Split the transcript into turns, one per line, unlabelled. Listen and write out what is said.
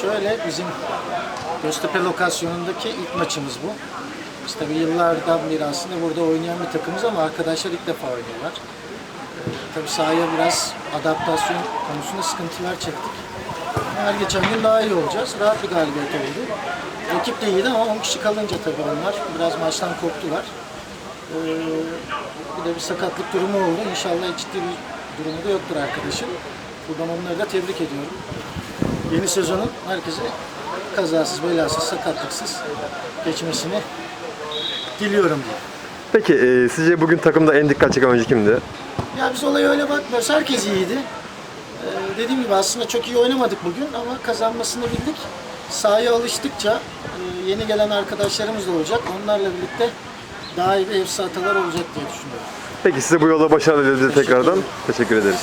Şöyle bizim Göztepe lokasyonundaki ilk maçımız bu. Biz tabii yıllardan beri aslında burada oynayan bir takımız ama arkadaşlar ilk defa oynuyorlar. Ee, tabii sahaya biraz adaptasyon konusunda sıkıntılar çektik. Her geçen gün daha iyi olacağız. Rahat bir galibiyet oldu. Rakip de iyiydi ama 10 kişi kalınca tabii onlar biraz maçtan koptular. Ee, bir de bir sakatlık durumu oldu. İnşallah ciddi bir durumu da yoktur arkadaşım. Buradan onları da tebrik ediyorum. Yeni sezonun herkese kazasız, belasız, sakatlıksız geçmesini diliyorum diye.
Peki e, sizce bugün takımda en dikkat çeken oyuncu kimdi?
Ya biz olaya öyle bakmıyoruz. Herkes iyiydi. Ee, dediğim gibi aslında çok iyi oynamadık bugün ama kazanmasını bildik. Sahaya alıştıkça e, yeni gelen arkadaşlarımız da olacak. Onlarla birlikte daha iyi bir hepsi hatalar olacak diye düşünüyorum.
Peki size bu yola başarılı dileriz tekrardan. Teşekkür ederiz.